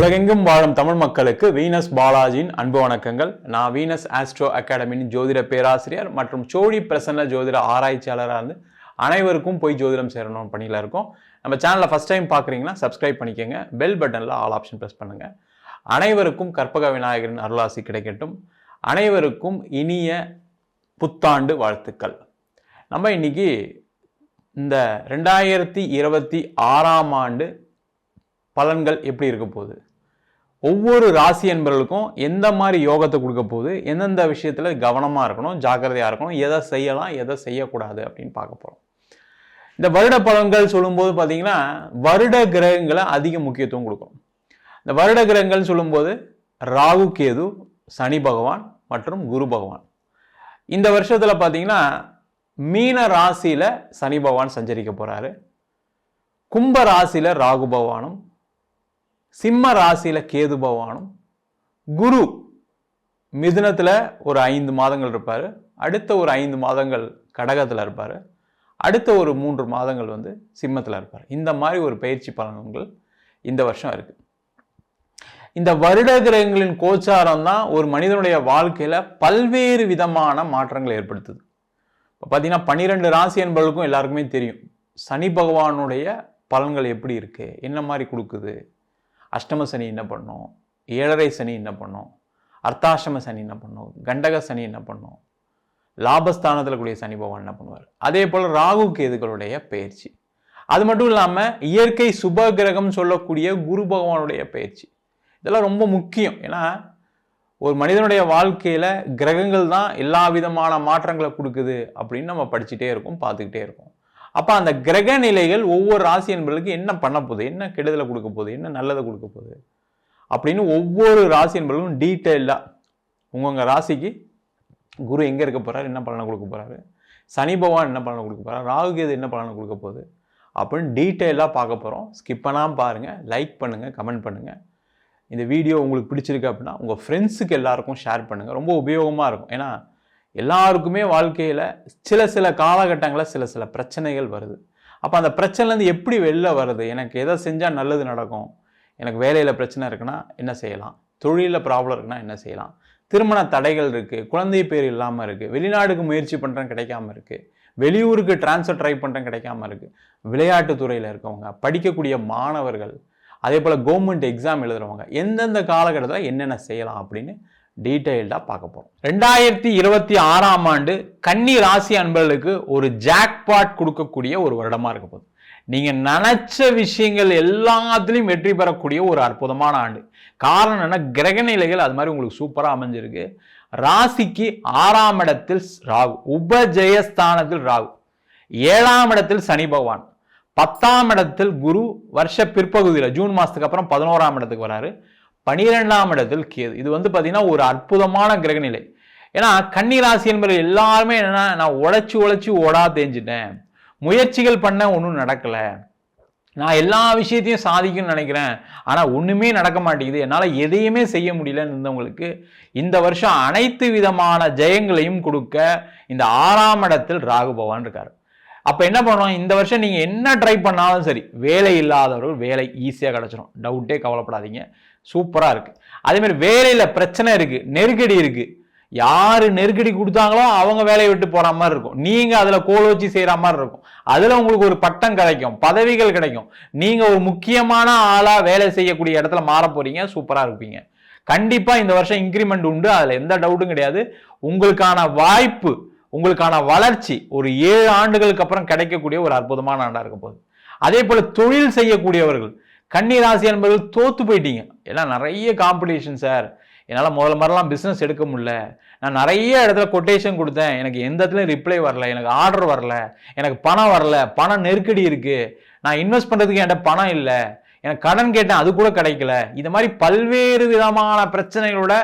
உலகெங்கும் வாழும் தமிழ் மக்களுக்கு வீனஸ் பாலாஜியின் அன்பு வணக்கங்கள். நான் வீனஸ் ஆஸ்ட்ரோ அகாடமியின் ஜோதிட பேராசிரியர் மற்றும் சோழி பிரசன்ன ஜோதிட ஆராய்ச்சியாளராக இருந்து அனைவருக்கும் போய் ஜோதிடம் சேரணும் பணியில் இருக்கோம். நம்ம சேனலில் ஃபஸ்ட் டைம் பார்க்குறீங்கன்னா சப்ஸ்கிரைப் பண்ணிக்கோங்க. பெல் பட்டனில் ஆல் ஆப்ஷன் ப்ரெஸ் பண்ணுங்கள் அனைவருக்கும் கற்பக விநாயகரின் அருளாசி கிடைக்கட்டும். அனைவருக்கும் இனிய புத்தாண்டு வாழ்த்துக்கள். நம்ம இன்னைக்கு இந்த ரெண்டாயிரத்தி இருபத்தி ஆறாம் ஆண்டு பலன்கள் எப்படி இருக்க போகுது? ஒவ்வொரு ராசி என்பவர்களுக்கும் எந்த மாதிரி யோகத்தை கொடுக்க போகுது எந்தெந்த விஷயத்தில் கவனமாக இருக்கணும் ஜாக்கிரதையாக இருக்கணும் எதை செய்யலாம் எதை செய்யக்கூடாது அப்படின்னு பார்க்க போகிறோம் இந்த வருட பலன்கள் சொல்லும்போது பார்த்தீங்கன்னா வருட கிரகங்களை அதிக முக்கியத்துவம் கொடுக்கும். இந்த வருட கிரகங்கள் சொல்லும்போது ராகு கேது சனி பகவான் மற்றும் குரு பகவான். இந்த வருஷத்தில் பார்த்தீங்கன்னா மீன ராசியில் சனி பகவான் சஞ்சரிக்க போகிறாரு கும்ப ராசியில் ராகு பகவானும் சிம்ம ராசியில் கேது பகவானும் குரு மிதுனத்தில் ஒரு ஐந்து மாதங்கள் இருப்பார். அடுத்த ஒரு ஐந்து மாதங்கள் கடகத்தில் இருப்பார். அடுத்த ஒரு மூன்று மாதங்கள் வந்து சிம்மத்தில் இருப்பார். இந்த மாதிரி ஒரு பயிற்சி பலன்கள் இந்த வருஷம் இருக்குது இந்த வருட கிரகங்களின் கோச்சாரம் தான் ஒரு மனிதனுடைய வாழ்க்கையில் பல்வேறு விதமான மாற்றங்களை ஏற்படுத்துது. இப்போ பார்த்தீங்கன்னா பன்னிரெண்டு ராசி என்பவர்களுக்கும் எல்லாருக்குமே தெரியும். சனி பகவானுடைய பலன்கள் எப்படி இருக்குது என்ன மாதிரி கொடுக்குது? அஷ்டம சனி என்ன பண்ணும்? ஏழரை சனி என்ன பண்ணும்? அர்த்தாஷ்டம சனி என்ன பண்ணும்? கண்டக சனி என்ன பண்ணும்? லாபஸ்தானத்தில் கூடிய சனி பகவான் என்ன பண்ணுவார்? அதே போல் ராகு கேதுகளுடைய பயிற்சி. அது மட்டும் இல்லாமல் இயற்கை சுப கிரகம் சொல்லக்கூடிய குரு பகவானுடைய பயிற்சி. இதெல்லாம் ரொம்ப முக்கியம். ஏன்னா ஒரு மனிதனுடைய வாழ்க்கையில் கிரகங்கள் தான் எல்லா விதமான மாற்றங்களை கொடுக்குது அப்படின்னு நம்ம படிச்சுட்டே இருக்கோம் பார்த்துக்கிட்டே இருக்கோம். அப்போ அந்த கிரக நிலைகள் ஒவ்வொரு ராசி என்பர்களுக்கு என்ன பண்ண போகுது? என்ன கெடுதலை கொடுக்க போகுது? என்ன நல்லதை கொடுக்க போகுது? அப்படின்னு ஒவ்வொரு ராசி என்பர்களும் டீட்டெயிலாக உங்கவுங்க ராசிக்கு குரு எங்கே இருக்க போகிறார் என்ன பலனை கொடுக்க போகிறாரு சனி பகவான் என்ன பலனை கொடுக்க போகிறார் ராகு கேது என்ன பலனை கொடுக்க போகுது? அப்படின்னு டீட்டெயிலாக பார்க்க போகிறோம் ஸ்கிப் பண்ணாமல் பாருங்கள் லைக் பண்ணுங்கள் கமெண்ட் பண்ணுங்கள் இந்த வீடியோ உங்களுக்கு பிடிச்சிருக்கு அப்படின்னா உங்கள் ஃப்ரெண்ட்ஸுக்கு எல்லாருக்கும் ஷேர் பண்ணுங்கள் ரொம்ப உபயோகமாக இருக்கும். ஏன்னா எல்லாருக்குமே வாழ்க்கையில் சில சில காலகட்டங்களில் சில சில பிரச்சனைகள் வருது. அப்போ அந்த பிரச்சனைலேருந்து எப்படி வெளில வருது எனக்கு எதை செஞ்சால் நல்லது நடக்கும்? எனக்கு வேலையில் பிரச்சனை இருக்குன்னா என்ன செய்யலாம்? தொழிலில் ப்ராப்ளம் இருக்குன்னா என்ன செய்யலாம்? திருமண தடைகள் இருக்குது குழந்தை பேர் இல்லாமல் இருக்குது வெளிநாடுக்கு முயற்சி பண்ணுறேன் கிடைக்காம இருக்குது வெளியூருக்கு டிரான்ஸ்ஃபர் ட்ரை பண்ணுறேன் கிடைக்காம இருக்குது விளையாட்டுத்துறையில் இருக்கவங்க படிக்கக்கூடிய மாணவர்கள் அதே போல் கவர்மெண்ட் எக்ஸாம் எழுதுறவங்க எந்தெந்த காலகட்டத்தில் என்னென்ன செய்யலாம் அப்படின்னு டீட்டெயில்டாக பார்க்க போகிறோம் ரெண்டாயிரத்தி இருபத்தி ஆறாம் ஆண்டு கன்னி ராசி அன்பர்களுக்கு ஒரு ஜாக்பாட் கொடுக்கக்கூடிய ஒரு வருடமாக இருக்க போகுது. நீங்கள் நினச்ச விஷயங்கள் எல்லாத்துலேயும் வெற்றி பெறக்கூடிய ஒரு அற்புதமான ஆண்டு. காரணம் என்ன? கிரகநிலைகள் அது மாதிரி உங்களுக்கு சூப்பராக அமைஞ்சிருக்கு. ராசிக்கு ஆறாம் இடத்தில் ராகு உபஜயஸ்தானத்தில் ராகு ஏழாம் இடத்தில் சனி பகவான் பத்தாம் இடத்தில் குரு வருஷ பிற்பகுதியில் ஜூன் மாதத்துக்கு அப்புறம் பதினோராம் இடத்துக்கு வராரு. பனிரெண்டாம் இடத்தில் கேது இது வந்து பார்த்தீங்கன்னா ஒரு அற்புதமான கிரகநிலை. ஏன்னா கன்னி ராசி என்பது எல்லாருமே என்னன்னா நான் உழைச்சி உழைச்சி ஓடா தேஞ்சிட்டேன். முயற்சிகள் பண்ண ஒன்றும் நடக்கலை. நான் எல்லா விஷயத்தையும் சாதிக்கணும்னு நினைக்கிறேன். ஆனால் ஒன்றுமே நடக்க மாட்டேங்குது. என்னால் எதையுமே செய்ய முடியலன்னு இருந்தவங்களுக்கு இந்த வருஷம் அனைத்து விதமான ஜெயங்களையும் கொடுக்க இந்த ஆறாம் இடத்தில் ராகு பகவான் இருக்கார். அப்போ என்ன பண்ணுவோம்? இந்த வருஷம் நீங்கள் என்ன ட்ரை பண்ணாலும் சரி வேலை இல்லாதவர்கள் வேலை ஈஸியாக கிடச்சிரும். டவுட்டே கவலைப்படாதீங்க. சூப்பராக இருக்குது அதேமாதிரி வேலையில் பிரச்சனை இருக்குது நெருக்கடி இருக்குது யார் நெருக்கடி கொடுத்தாங்களோ அவங்க வேலையை விட்டு போகிற மாதிரி இருக்கும். நீங்கள் அதில் கோல் வச்சு செய்கிற மாதிரி இருக்கும். அதில் உங்களுக்கு ஒரு பட்டம் கிடைக்கும் பதவிகள் கிடைக்கும். நீங்கள் ஒரு முக்கியமான ஆளாக வேலை செய்யக்கூடிய இடத்துல மாற போகிறீங்க சூப்பராக இருப்பீங்க. கண்டிப்பாக இந்த வருஷம் இன்க்ரிமெண்ட் உண்டு. அதில் எந்த டவுட்டும் கிடையாது. உங்களுக்கான வாய்ப்பு உங்களுக்கான வளர்ச்சி ஒரு ஏழு ஆண்டுகளுக்கு அப்புறம் கிடைக்கக்கூடிய ஒரு அற்புதமான ஆண்டாக இருக்க போகுது. அதே போல் தொழில் செய்யக்கூடியவர்கள் கன்னி ராசி என்பவர்கள் தோத்து போயிட்டீங்க. ஏன்னா நிறைய காம்படிஷன் சார் என்னால் முதல்ல மாதிரிலாம் பிஸ்னஸ் எடுக்க முடியல. நான் நிறைய இடத்துல கொட்டேஷன் கொடுத்தேன். எனக்கு எந்த இடத்துலையும் ரிப்ளை வரல. எனக்கு ஆர்டர் வரல. எனக்கு பணம் வரல. பணம் நெருக்கடி இருக்குது நான் இன்வெஸ்ட் பண்ணுறதுக்கு என்கிட்ட பணம் இல்லை. எனக்கு கடன் கேட்டேன். அது கூட கிடைக்கல. இது மாதிரி பல்வேறு விதமான பிரச்சனைகளோட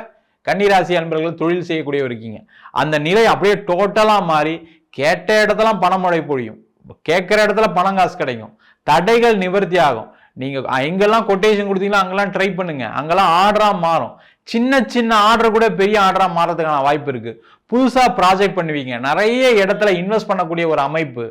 கன்னிராசி அன்பர்கள் தொழில் செய்யக்கூடியவர் இருக்கீங்க. அந்த நிலை அப்படியே டோட்டலாக மாறி கேட்ட இடத்துல பணம் மழை பொழியும் கேட்குற இடத்துல பணம் காசு கிடைக்கும். தடைகள் நிவர்த்தி ஆகும். நீங்கள் எங்கெல்லாம் கொட்டேஷன் கொடுத்தீங்களோ அங்கெல்லாம் ட்ரை பண்ணுங்க. அங்கெல்லாம் ஆர்டராக மாறும். சின்ன சின்ன ஆர்டர் கூட பெரிய ஆர்டராக மாறதுக்கான வாய்ப்பு இருக்குது புதுசாக ப்ராஜெக்ட் பண்ணுவீங்க. நிறைய இடத்துல இன்வெஸ்ட் பண்ணக்கூடிய ஒரு அமைப்பு.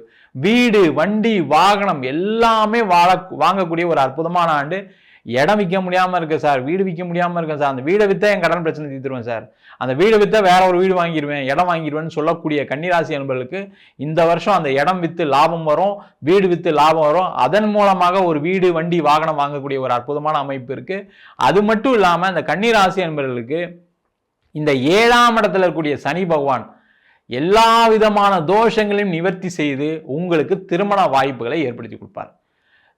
வீடு வண்டி வாகனம் எல்லாமே வாழ வாங்கக்கூடிய ஒரு அற்புதமான ஆண்டு. இடம் விற்க முடியாமல் இருக்கு சார். வீடு விற்க முடியாமல் இருக்கேன் சார். அந்த வீடை விற்றா என் கடன் பிரச்சனை தீர்த்துருவேன் சார். அந்த வீடை விற்றா வேற ஒரு வீடு வாங்கிடுவேன் இடம் வாங்கிடுவேன்னு சொல்லக்கூடிய கன்னிராசி என்பர்களுக்கு இந்த வருஷம் அந்த இடம் விற்று லாபம் வரும் வீடு விற்று லாபம் வரும். அதன் மூலமாக ஒரு வீடு வண்டி வாகனம் வாங்கக்கூடிய ஒரு அற்புதமான அமைப்பு இருக்கு. அது மட்டும் இல்லாமல் இந்த கன்னிராசி என்பர்களுக்கு இந்த ஏழாம் இடத்துல இருக்கக்கூடிய சனி பகவான் எல்லா விதமான தோஷங்களையும் நிவர்த்தி செய்து உங்களுக்கு திருமண வாய்ப்புகளை ஏற்படுத்தி கொடுப்பார்.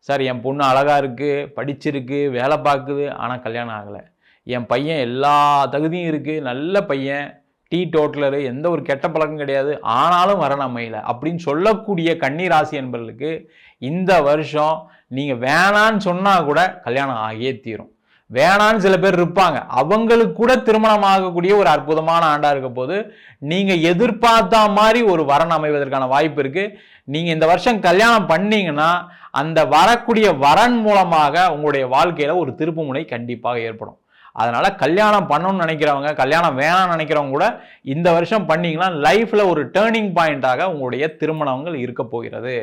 சார் என் பொண்ணு அழகாக இருக்குது படிச்சிருக்கு வேலை பார்க்குது ஆனால் கல்யாணம் ஆகலை. என் பையன் எல்லா தகுதியும் இருக்குது நல்ல பையன் டீ டோட்டலரு எந்த ஒரு கெட்ட பழக்கம் கிடையாது ஆனாலும் வரணும் அமையல அப்படின்னு சொல்லக்கூடிய கன்னிராசி என்பர்களுக்கு இந்த வருஷம் நீங்கள் வேணான்னு சொன்னால் கூட கல்யாணம் ஆகியே தீரும். வேணான்னு சில பேர் இருப்பாங்க. அவங்களுக்கு கூட திருமணம் ஆகக்கூடிய ஒரு அற்புதமான ஆண்டாக இருக்க போது நீங்கள் எதிர்பார்த்த மாதிரி ஒரு வரன் அமைவதற்கான வாய்ப்பு இருக்குது நீங்கள் இந்த வருஷம் கல்யாணம் பண்ணீங்கன்னா அந்த வரக்கூடிய வரன் மூலமாக உங்களுடைய வாழ்க்கையில் ஒரு திருப்புமுனை கண்டிப்பாக ஏற்படும். அதனால் கல்யாணம் பண்ணணும்னு நினைக்கிறவங்க கல்யாணம் வேணாம்னு நினைக்கிறவங்க கூட இந்த வருஷம் பண்ணீங்கன்னா லைஃப்பில் ஒரு டேர்னிங் பாயிண்டாக உங்களுடைய திருமணங்கள் இருக்க போகிறது.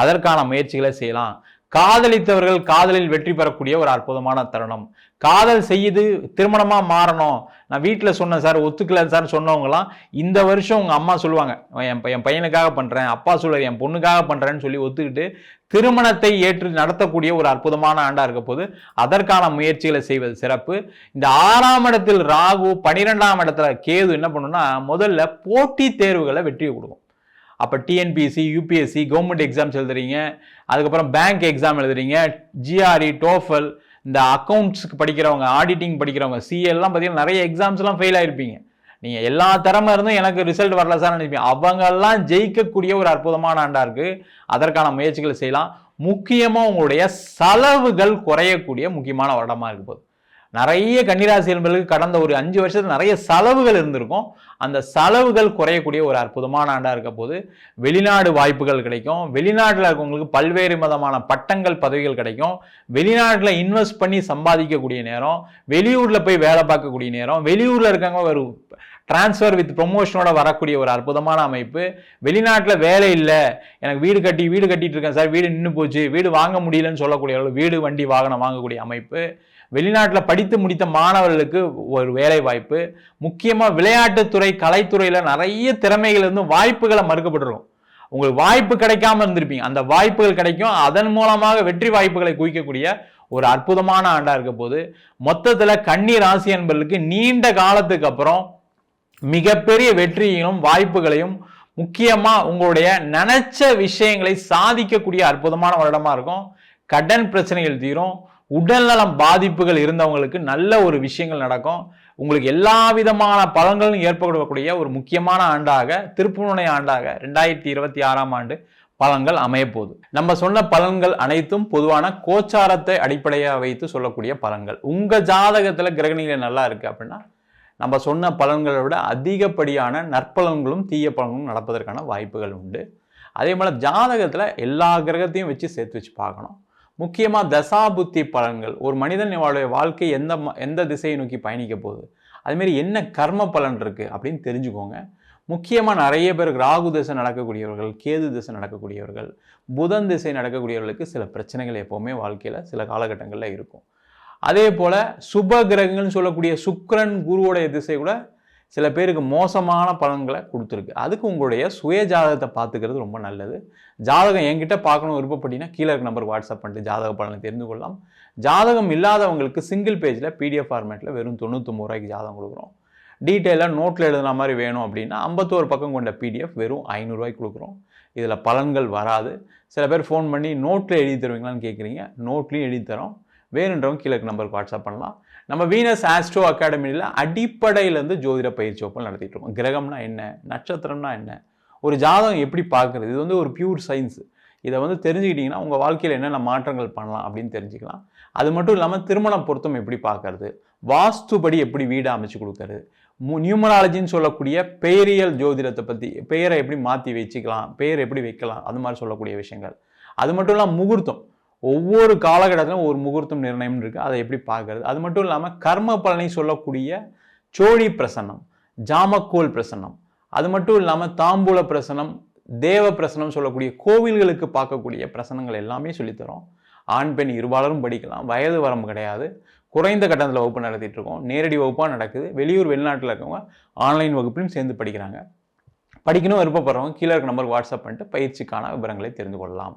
அதற்கான முயற்சிகளை செய்யலாம். காதலித்தவர்கள் காதலில் வெற்றி பெறக்கூடிய ஒரு அற்புதமான தருணம். காதல் செய்யுது திருமணமாக மாறணும். நான் வீட்டில் சொன்னேன் சார் ஒத்துக்கல சார் சொன்னவங்களாம் இந்த வருஷம் உங்கள் அம்மா சொல்லுவாங்க என் என் பையனுக்காக பண்ணுறேன் அப்பா சொல்லுவார் என் பொண்ணுக்காக பண்ணுறேன்னு சொல்லி ஒத்துக்கிட்டு திருமணத்தை ஏற்று நடத்தக்கூடிய ஒரு அற்புதமான ஆண்டாக இருக்க போது அதற்கான முயற்சிகளை செய்வது சிறப்பு. இந்த ஆறாம் இடத்தில் ராகு பனிரெண்டாம் இடத்துல கேது என்ன பண்ணுன்னா முதல்ல போட்டித் தேர்வுகளை வெற்றியை கொடுக்கும். அப்போ டிஎன்பிஎஸ்சி யூபிஎஸ்சி கவர்மெண்ட் எக்ஸாம்ஸ் எழுதுறீங்க அதுக்கப்புறம் பேங்க் எக்ஸாம் எழுதுறீங்க ஜிஆர்இ டோஃபல் இந்த அக்கௌண்ட்ஸுக்கு படிக்கிறவங்க ஆடிட்டிங் படிக்கிறவங்க சிஎல்லாம் பார்த்தீங்கன்னா நிறைய எக்ஸாம்ஸ்லாம் ஃபெயில் ஆகிருப்பீங்க நீங்கள் எல்லா திறமை இருந்தும் எனக்கு ரிசல்ட் வரல சார் நினைப்பீங்க. அவங்கெல்லாம் ஜெயிக்கக்கூடிய ஒரு அற்புதமான ஆண்டாக இருக்குது அதற்கான முயற்சிகளை செய்யலாம். முக்கியமாக உங்களுடைய செலவுகள் குறையக்கூடிய முக்கியமான வருடமாக இருக்கு போது நிறைய கன்னிராசி என்பர்களுக்கு கடந்த ஒரு அஞ்சு வருஷத்தில் நிறைய செலவுகள் இருந்திருக்கும். அந்த செலவுகள் குறையக்கூடிய ஒரு அற்புதமான ஆண்டாக இருக்க போது வெளிநாடு வாய்ப்புகள் கிடைக்கும். வெளிநாட்டில் இருக்கவங்களுக்கு பல்வேறு விதமான பட்டங்கள் பதவிகள் கிடைக்கும். வெளிநாட்டில் இன்வெஸ்ட் பண்ணி சம்பாதிக்கக்கூடிய நேரம். வெளியூரில் போய் வேலை பார்க்கக்கூடிய நேரம். வெளியூரில் இருக்கவங்க ஒரு டிரான்ஸ்ஃபர் வித் ப்ரொமோஷனோட வரக்கூடிய ஒரு அற்புதமான அமைப்பு. வெளிநாட்டில் வேலை இல்லை. எனக்கு வீடு கட்டி வீடு கட்டிட்டு இருக்கேன் சார். வீடு நின்று போச்சு. வீடு வாங்க முடியலன்னு சொல்லக்கூடிய அளவு வீடு வண்டி வாகனம் வாங்கக்கூடிய அமைப்பு. வெளிநாட்டில் படித்து முடித்த மாணவர்களுக்கு ஒரு வேலை வாய்ப்பு முக்கியமாக விளையாட்டுத்துறை கலைத்துறையில் நிறைய திறமைகள் இருந்தும் வாய்ப்புகளை மறுக்கப்பட்டுரும் உங்களுக்கு வாய்ப்பு கிடைக்காம இருந்திருப்பீங்க. அந்த வாய்ப்புகள் கிடைக்கும். அதன் மூலமாக வெற்றி வாய்ப்புகளை குவிக்கக்கூடிய ஒரு அற்புதமான ஆண்டாக இருக்க போது மொத்தத்தில் கன்னி ராசி என்பர்களுக்கு நீண்ட காலத்துக்கு அப்புறம் மிகப்பெரிய வெற்றியையும் வாய்ப்புகளையும் முக்கியமாக உங்களுடைய நினைச்ச விஷயங்களை சாதிக்கக்கூடிய அற்புதமான வருடமாக இருக்கும். கடன் பிரச்சனைகள் தீரும். உடல்நலம் பாதிப்புகள் இருந்தவங்களுக்கு நல்ல ஒரு விஷயங்கள் நடக்கும். உங்களுக்கு எல்லா விதமான பலன்களும் ஏற்படக்கூடிய ஒரு முக்கியமான ஆண்டாக திருப்புமுனை ஆண்டாக ரெண்டாயிரத்தி இருபத்தி ஆறாம் ஆண்டு பலன்கள் அமையப்போகுது. நம்ம சொன்ன பலன்கள் அனைத்தும் பொதுவான கோச்சாரத்தை அடிப்படையாக வைத்து சொல்லக்கூடிய பலன்கள். உங்கள் ஜாதகத்தில் கிரகணிகள் நல்லா இருக்குது அப்படின்னா நம்ம சொன்ன பலன்களை விட அதிகப்படியான நற்பலன்களும் தீய பலன்களும் நடப்பதற்கான வாய்ப்புகள் உண்டு. அதே போல் ஜாதகத்தில் எல்லா கிரகத்தையும் வச்சு சேர்த்து வச்சு பார்க்கணும். முக்கியமாக தசாபுத்தி பலன்கள். ஒரு மனிதனுடைய வாழ்க்கை எந்த எந்த திசையை நோக்கி பயணிக்க போகுது? அதுமாரி என்ன கர்ம பலன் இருக்குது அப்படின்னு தெரிஞ்சுக்கோங்க. முக்கியமாக நிறைய பேர் ராகு திசை நடக்கக்கூடியவர்கள் கேது திசை நடக்கக்கூடியவர்கள் புதன் திசை நடக்கக்கூடியவர்களுக்கு சில பிரச்சனைகள் எப்போவுமே வாழ்க்கையில் சில காலகட்டங்களில் இருக்கும். அதே போல் சுப கிரகங்கள்னு சொல்லக்கூடிய சுக்கரன் குருவோடைய திசை கூட சில பேருக்கு மோசமான பலன்களை கொடுத்துருக்கு. அதுக்கு உங்களுடைய சுய ஜாதகத்தை பார்த்துக்கிறது ரொம்ப நல்லது. ஜாதகம் என்கிட்ட பார்க்கணும் விருப்பப்பட்டீங்கன்னா கீழே இருக்க நம்பருக்கு வாட்ஸ்அப் பண்ணிட்டு ஜாதக பலனை தெரிந்து கொள்ளலாம். ஜாதகம் இல்லாதவங்களுக்கு சிங்கிள் பேஜில் பிடிஎஃப் ஃபார்மேட்டில் வெறும் தொண்ணூத்தொம்பது ரூபாய்க்கு ஜாதகம் கொடுக்குறோம். டீட்டெயிலாக நோட்டில் எழுதுன மாதிரி வேணும் அப்படின்னா ஐம்பத்தோரு பக்கம் கொண்ட பிடிஎஃப் வெறும் ஐநூறுரூவாய்க்கு கொடுக்குறோம். இதில் பலன்கள் வராது. சில பேர் ஃபோன் பண்ணி நோட்டில் எழுதி தருவீங்களான்னு கேட்குறீங்க நோட்லேயும் எழுதி தரோம். வேணுன்றவங்க கீழே நம்பருக்கு வாட்ஸ்அப் பண்ணலாம். நம்ம வீனஸ் ஆஸ்ட்ரோ அகாடமியில் அடிப்படையிலேருந்து ஜோதிட பயிற்சி வகுப்புகள் நடத்திட்டு இருக்கோம். கிரகம்னா என்ன? நட்சத்திரம்னா என்ன? ஒரு ஜாதகம் எப்படி பார்க்குறது? இது வந்து ஒரு பியூர் சயின்ஸ் இதை வந்து தெரிஞ்சுக்கிட்டிங்கன்னா உங்கள் வாழ்க்கையில் என்னென்ன மாற்றங்கள் பண்ணலாம் அப்படின்னு தெரிஞ்சுக்கலாம். அது மட்டும் இல்லாமல் திருமணம் பொருத்தம் எப்படி பார்க்கறது? வாஸ்துபடி எப்படி வீடு அமைச்சு கொடுக்கறது? நியூமராலஜின்னு சொல்லக்கூடிய பெயரியல் ஜோதிடத்தை பற்றி பெயரை எப்படி மாற்றி வச்சுக்கலாம்? பெயர் எப்படி வைக்கலாம்? அது மாதிரி சொல்லக்கூடிய விஷயங்கள். அது மட்டும் இல்லாமல் முகூர்த்தம். ஒவ்வொரு காலகட்டத்திலும் ஒரு முகூர்த்தம் நிர்ணயம் இருக்குது அதை எப்படி பார்க்கறது? அது மட்டும் இல்லாமல் கர்ம பலனை சொல்லக்கூடிய சோழி பிரசன்னம் ஜாமக்கோல் பிரசன்னம் அது மட்டும் இல்லாமல் தாம்பூல பிரசனம் தேவ பிரசனம் சொல்லக்கூடிய கோவில்களுக்கு பார்க்கக்கூடிய பிரசனங்கள் எல்லாமே சொல்லித்தரோம். ஆண் பெண் இருபாலரும் படிக்கலாம். வயது வரம்பு கிடையாது. குறைந்த கட்டணத்தில் வகுப்பு நடத்திட்டு இருக்கோம். நேரடி வகுப்பாக நடக்குது. வெளியூர் வெளிநாட்டில் இருக்கவங்க ஆன்லைன் வகுப்புலையும் சேர்ந்து படிக்கிறாங்க. படிக்கணும் விருப்பப்படுறவங்க கீழே இருக்க நம்பருக்கு வாட்ஸ்அப் பண்ணிட்டு பயிற்சிக்கான விவரங்களை தெரிந்து கொள்ளலாம்.